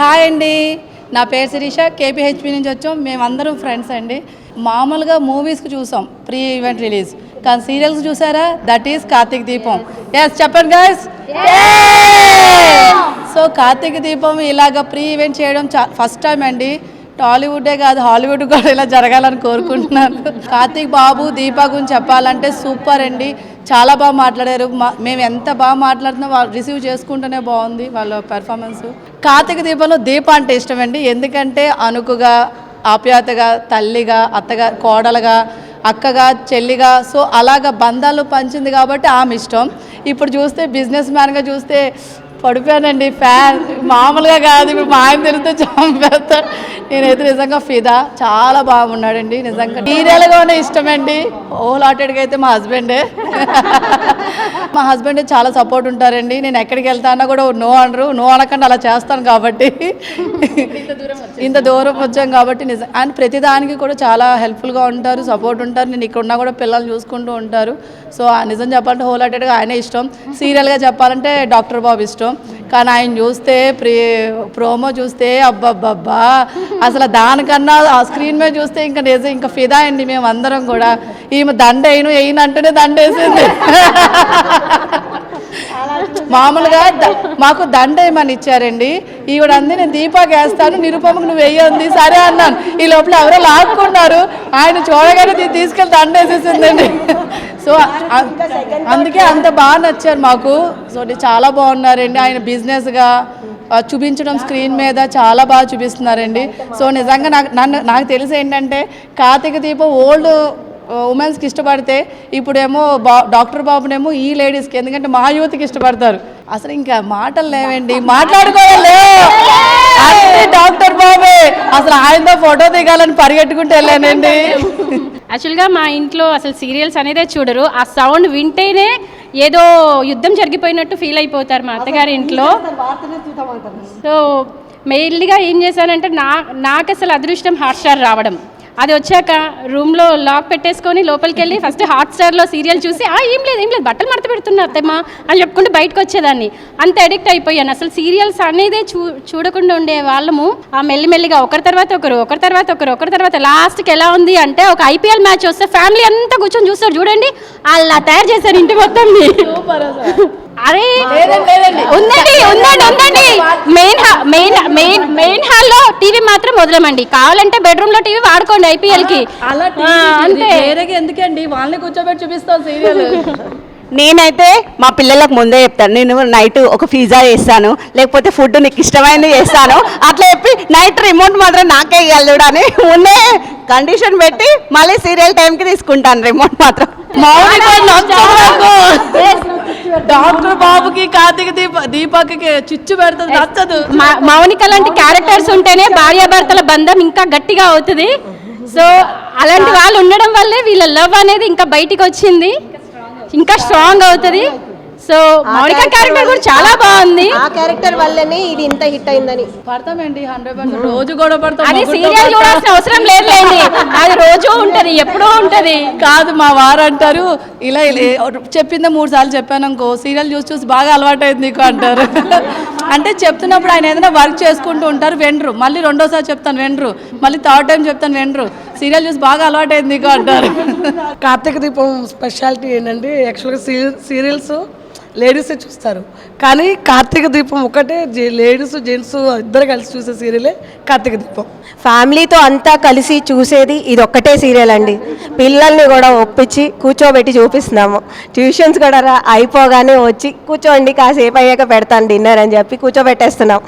Hi అండి. నా పేరు శిరీష. కేపీహెచ్పి నుంచి వచ్చాం. మేమందరం ఫ్రెండ్స్ అండి. మామూలుగా మూవీస్కి చూసాం. ప్రీ ఈవెంట్ రిలీజ్ కానీ సీరియల్స్ చూసారా? That is Karthik Deepam yes చెప్పండి గాయస్ సో కార్తీక దీపం ఇలాగ ప్రీ ఈవెంట్ చేయడం చా ఫస్ట్ టైం అండి. టాలీవుడే కాదు హాలీవుడ్ కూడా ఇలా జరగాలని కోరుకుంటున్నాను. కార్తీక్ బాబు దీపా గురించి చెప్పాలంటే సూపర్ అండి. చాలా బాగా మాట్లాడారు. మా- మేము ఎంత బాగా మాట్లాడుతున్నా వాళ్ళు రిసీవ్ చేసుకుంటూనే బాగుంది వాళ్ళ పెర్ఫార్మెన్స్ కార్తీక దీపంలో దీప అంటే ఇష్టం అండి ఎందుకంటే అనుకుగా ఆప్యాయతగా తల్లిగా అత్తగా కోడలుగా అక్కగా చెల్లిగా సో అలాగ బంధాలు పంచింది కాబట్టి ఆమె ఇష్టం. ఇప్పుడు చూస్తే బిజినెస్ మ్యాన్గా చూస్తే పడిపోయానండి ఫ్యాన్. మామూలుగా కాదు ఇప్పుడు మా ఆయన తెలిస్తే చంపేస్తాడు. నేనైతే నిజంగా ఫిదా. చాలా బాగున్నాడండి నిజంగా. సీరియల్గానే ఇష్టమండి. హోల్ హార్టెడ్గా అయితే మా హస్బెండే. మా హస్బెండ్ చాలా సపోర్ట్ ఉంటారండి. నేను ఎక్కడికి వెళ్తానా కూడా నో అనరు. నో అనకుండా అలా చేస్తాను కాబట్టి. ఇంత దూరం వచ్చాం కాబట్టి నిజం అండ్ ప్రతిదానికి కూడా చాలా హెల్ప్ఫుల్గా ఉంటారు సపోర్ట్ ఉంటారు. నేను ఇక్కడ ఉన్నా కూడా పిల్లల్ని చూసుకుంటూ ఉంటారు. సో ఆ నిజం చెప్పాలంటే హోల్ హార్టెడ్గా ఆయనే ఇష్టం. సీరియల్గా చెప్పాలంటే డాక్టర్ బాబు ఇష్టం. కానీ ఆయన చూస్తే ప్రీ ప్రోమో చూస్తే అబ్బబ్బబ్బా. అసలు దానికన్నా ఆ స్క్రీన్ మీద చూస్తే ఇంకా నిజం ఇంకా ఫిదా అండి మేము అందరం కూడా. ఈమె దండ అయిన అయిన అంటేనే దండ వేసింది మామూలుగా మాకు దండ ఏమని ఇచ్చారండి? ఈవిడ అంది నేను దీపాకి వేస్తాను నిరుపమకు నువ్వు వేయంది సరే అన్నాను. ఈ లోపల ఎవరో లాక్కున్నారు. ఆయన చూడగానే తీసుకెళ్ళి దండ వేసేసిందండి. సో అందుకే అంత బాగా నచ్చారు మాకు. సో చాలా బాగున్నారండి. ఆయన బిజినెస్గా చూపించడం స్క్రీన్ మీద చాలా బాగా చూపిస్తున్నారండి. సో నిజంగా నాకు నన్ను నాకు తెలిసి ఏంటంటే కార్తీక దీపం ఓల్డ్ ఉమెన్స్కి ఇష్టపడితే ఇప్పుడేమో బా డాక్టర్ బాబునేమో ఈ లేడీస్కి ఎందుకంటే మా యూత్కి ఇష్టపడతారు. అసలు ఇంకా మాటలు లేవండి. మాట్లాడుకోవాలి. డాక్టర్ బాబే! అసలు ఆయనతో ఫోటో దిగాలని పరిగెట్టుకుంటూ వెళ్ళానండి. యాక్చువల్గా మా ఇంట్లో అసలు సీరియల్స్ అనేదే చూడరు. ఆ సౌండ్ వింటేనే ఏదో యుద్ధం జరిగిపోయినట్టు ఫీల్ అయిపోతారు మా అత్తగారి ఇంట్లో. సో మెయిన్లీగా ఏం చేశానంటే నా నాకు అసలు అదృష్టం హాట్స్టార్ రావడం. అది వచ్చాక రూమ్లో లాక్ పెట్టేసుకొని లోపలికి వెళ్ళి ఫస్ట్ హాట్స్టార్లో సీరియల్ చూసి ఆ ఏం లేదు ఏం లేదు బట్టలు మడత పెడుతున్నా అత్తమ్మ అని చెప్పుకుంటూ బయటకు వచ్చేదాన్ని. అంత అడిక్ట్ అయిపోయాను. అసలు సీరియల్స్ అనేదే చూ చూడకుండా ఉండే వాళ్ళము. ఆ మెల్లిమెల్లిగా ఒకరి తర్వాత ఒకరు ఒకరి తర్వాత ఒకరు ఒకరి తర్వాత లాస్ట్కి ఎలా ఉంది అంటే ఒక ఐపీఎల్ మ్యాచ్ వస్తే ఫ్యామిలీ అంతా కూర్చొని చూస్తారు. చూడండి అలా తయారు చేశారు ఇంటి మొత్తం అరే ఉందండి ఉందండి ఉందండి. వదలమండి. కావాలంటే బెడ్రూమ్లో టీవీ వాడుకోండి ఐపీఎల్కి. అంతే. ఎందుకండి? వాళ్ళని కూర్చోబెట్టి చూపిస్తాం సీరియల్. నేనైతే మా పిల్లలకు ముందే చెప్తాను. నేను నైట్ ఒక పిజ్జా చేస్తాను లేకపోతే ఫుడ్ నీకు ఇష్టమైనది చేస్తాను. అట్లా చెప్పి నైట్ రిమోట్ మాత్రం నాకే ఇవ్వాలి అని ముందే కండిషన్ పెట్టి మళ్ళీ సీరియల్ టైంకి తీసుకుంటాను రిమోట్ మాత్రం. డాక్టర్ బాబుకి కార్తీక దీప దీపక్కి చిచ్చు పెడుతుంది నచ్చదు. మౌనిక లాంటి క్యారెక్టర్స్ ఉంటేనే భార్యాభర్తల బంధం ఇంకా గట్టిగా అవుతుంది. సో అలాంటి వాళ్ళు ఉండడం వల్లే వీళ్ళ లవ్ అనేది ఇంకా బయటికి వచ్చింది ఇంకా స్ట్రాంగ్ అవుతుంది. సో మౌనిక క్యారెక్టర్ కూడా చాలా బాగుంది ఆ క్యారెక్టర్ వల్లనే ఇది ఇంత హిట్ అయిందని. పడతామండి హండ్రెడ్ పర్సెంట్. రోజు కూడా పడతాం అది సీరియల్. చూడాల్సిన అవసరం లేదులేండి అది రోజు ఉంటది ఎప్పుడూ ఉంటది. కాదు మా వారు అంటారు ఇలా ఇలా- చెప్పిందే మూడు సార్లు చెప్పాను అనుకో సీరియల్ చూసి చూసి బాగా అలవాటైంది నీకు అంటారు. అంటే చెప్తున్నప్పుడు ఆయన ఏదైనా వర్క్ చేసుకుంటూ ఉంటారు వెండ్రు మళ్ళీ రెండోసారి చెప్తాను వెండ్రు మళ్ళీ థర్డ్ టైం చెప్తాను వెండ్రు సీరియల్ చూసి బాగా అలవాటైంది నీకు అంటారు. కార్తీక దీపం స్పెషాలిటీ ఏంటంటే యాక్చువల్గా సీరియల్స్ లేడీసే చూస్తారు. కానీ కార్తీక దీపం ఒకటే లేడీస్ జెంట్స్ ఇద్దరు కలిసి చూసే సీరియలే కార్తీక దీపం. ఫ్యామిలీతో అంతా కలిసి చూసేది ఇది ఒక్కటే సీరియల్ అండి. పిల్లల్ని కూడా ఒప్పించి కూర్చోబెట్టి చూపిస్తున్నాము. ట్యూషన్స్ కూడా రా అయిపోగానే వచ్చి కూర్చోండి కాసేపు అయ్యాక పెడతాను డిన్నర్ అని చెప్పి కూర్చోబెట్టేస్తున్నాం.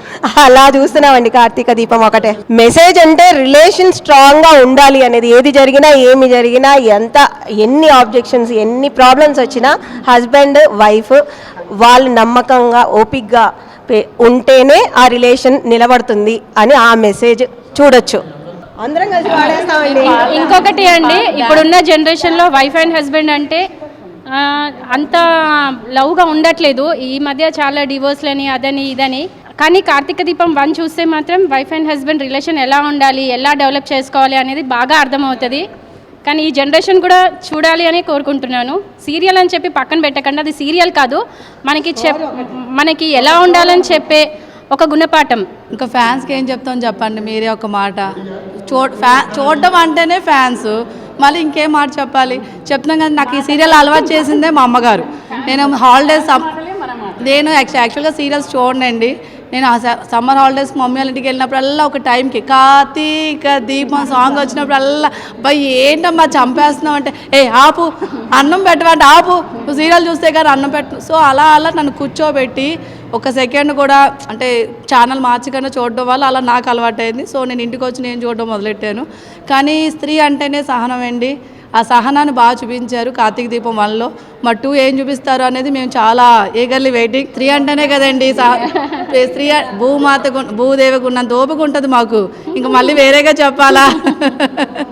అలా చూస్తున్నామండి కార్తీక దీపం ఒకటే. మెసేజ్ అంటే రిలేషన్ స్ట్రాంగ్గా ఉండాలి అనేది. ఏది జరిగినా ఏమి జరిగినా ఎంత ఎన్ని ఆబ్జెక్షన్స్ ఎన్ని ప్రాబ్లమ్స్ వచ్చినా హస్బెండ్ వైఫ్ వాళ్ళు నమ్మకంగా ఓపిక్గా పే- ఉంటేనే ఆ రిలేషన్ నిలబడుతుంది అని ఆ మెసేజ్ చూడొచ్చు. అందరం కలిసి వాడేస్తామండి. ఇంకొకటి అండి ఇప్పుడున్న జనరేషన్లో వైఫ్ అండ్ హస్బెండ్ అంటే అంత లవ్గా ఉండట్లేదు. ఈ మధ్య చాలా డివోర్స్లని అదని ఇదని. కానీ కార్తీక దీపం వన్ చూస్తే మాత్రం వైఫ్ అండ్ హస్బెండ్ రిలేషన్ ఎలా ఉండాలి ఎలా డెవలప్ చేసుకోవాలి అనేది బాగా అర్థమవుతుంది. కానీ ఈ జనరేషన్ కూడా చూడాలి అని కోరుకుంటున్నాను. సీరియల్ అని చెప్పి పక్కన పెట్టకండి. అది సీరియల్ కాదు. మనకి చెప్ మనకి ఎలా ఉండాలని చెప్పే ఒక గుణపాఠం. ఇంకా ఫ్యాన్స్కి ఏం చెప్తాం చెప్పండి మీరే ఒక మాట. చూ ఫ్యా చూడడం అంటేనే ఫ్యాన్స్. మళ్ళీ ఇంకేం మాట చెప్పాలి? చెప్తున్నాం కదా నాకు ఈ సీరియల్ అలవాటు చేసిందే మా అమ్మగారు. నేను హాలిడేస్ నేను యాక్చు- యాక్చువల్గా సీరియల్స్ చూడండి నేను ఆ స- సమ్మర్ హాలిడేస్కి మమ్మీ వాళ్ళ ఇంటికి వెళ్ళినప్పుడల్లా ఒక టైంకి కార్తీక దీపం సాంగ్ వచ్చినప్పుడల్లా అబ్బాయి ఏంటమ్మా చంపేస్తున్నావు అంటే ఏ ఆపు అన్నం పెట్టమంటే ఆపు సీరియల్ చూస్తే కానీ అన్నం పెట్టు. సో అలా అలా నన్ను కూర్చోబెట్టి ఒక సెకండ్ కూడా అంటే ఛానల్ మార్చకుండా చూడడం వల్ల అలా నాకు అలవాటైంది. సో నేను ఇంటికి వచ్చి నేను చూడడం మొదలెట్టాను. కానీ స్త్రీ అంటేనే సహనం అండి. ఆ సహనాన్ని బాగా చూపించారు కార్తీక దీపం వన్లో మా టూ ఏం చూపిస్తారు అనేది మేము చాలా ఏగర్లీ వెయిటింగ్ త్రీ అంటేనే కదండి త్రీ స్త్రీ భూమాతకు భూదేవికి ఉన్నంత ఓపిక ఉంటుంది మాకు. ఇంకా మళ్ళీ వేరేగా చెప్పాలా?